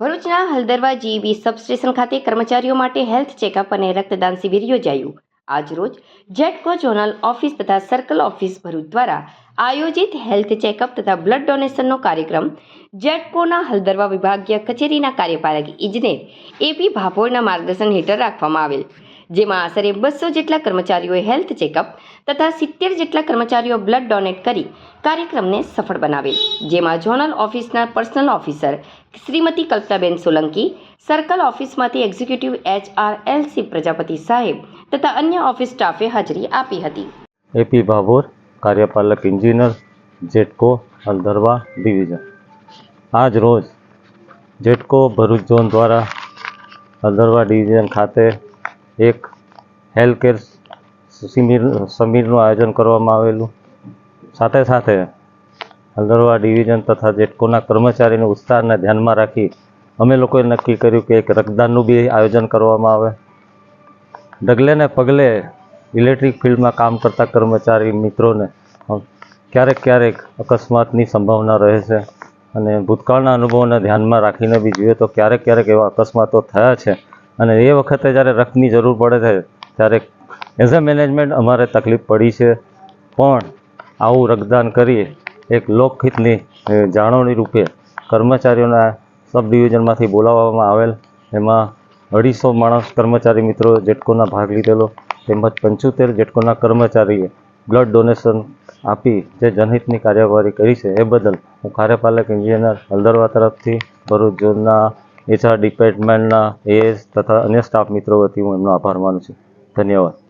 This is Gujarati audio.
ભરૂચના હલદરવા જીઈબી સબસ્ટેશન ખાતે કર્મચારીઓ માટે હેલ્થ ચેકઅપ અને રક્તદાન શિબિર યોજાયું. આજરોજ જેટકો ઝોનલ ઓફિસ તથા સર્કલ ઓફિસ ભરૂચ દ્વારા આયોજિત હેલ્થ ચેકઅપ તથા બ્લડ ડોનેશનનો કાર્યક્રમ જેટકોના હલદરવા વિભાગીય કચેરીના કાર્યપાલક ઇજનેર એપી ભાભોરના માર્ગદર્શન હેઠળ રાખવામાં આવેલ. જેમાં આશરે બસો જેટલા કર્મચારીઓએ હેલ્થ ચેકઅપ તથા સિત્તેર જેટલા કર્મચારીઓ બ્લડ ડોનેટ કરી કાર્યક્રમને સફળ બનાવેલ, જેમાં ઝોનલ ઓફિસના personal officer Shrimati Kalpanaben Solanki, circle ઓફિસમાંથી executive H R L C Prajapati સાહેબ તથા અન્ય ઓફિસ સ્ટાફે હાજરી આપી હતી. એપી ભાભોર, કાર્યપાલક ઇન્જિનિયર જેટકો, હલદરવા ડિવિઝન. આજ રોજ જેટકો ભરૂચ ઝોન દ્વારા હલદરવા ડિવિઝન ખાતે એક હેલ્થ કેર શિબિર, શિબિરનું આયોજન કરવામાં આવેલું. સાથે સાથે હલદરવા ડિવિઝન તથા જેટકોના કર્મચારીને ઉત્સાહને ધ્યાનમાં રાખી અમે લોકોએ નક્કી કર્યું કે એક રક્તદાનનું બી આયોજન કરવામાં આવે. ડગલે ને પગલે ઇલેક્ટ્રિક ફિલ્ડમાં કામ કરતા કર્મચારી મિત્રોને ક્યારેક ક્યારેક અકસ્માતની સંભાવના રહે છે અને ભૂતકાળના અનુભવોને ધ્યાનમાં રાખીને બી જોઈએ તો ક્યારેક ક્યારેક એવા અકસ્માતો થયા છે. અને એ વખતે જ્યારે રક્તની જરૂર પડે છે, ત્યારે એઝ અ મેનેજમેન્ટ અમારે તકલીફ પડી છે. પણ આવું રક્તદાન કરી એક લોકહિતની જાળવણી રૂપે કર્મચારીઓના સબ ડિવિઝનમાંથી બોલાવવામાં આવેલ. એમાં અઢીસો માણસ કર્મચારી મિત્રો જેટકોના ભાગ લીધેલો, તેમજ પંચોતેર જેટકોના કર્મચારીએ બ્લડ ડોનેશન આપી જે જનહિતની કાર્યવાહી કરી છે, એ બદલ હું કાર્યપાલક એન્જિનિયર હલદરવા તરફથી ભરૂચ ઝોનના એચઆર ડિપાર્ટમેન્ટના એએસ તથા અન્ય સ્ટાફ મિત્રો વતી હું એમનો આભાર માનું છું. ધન્યવાદ.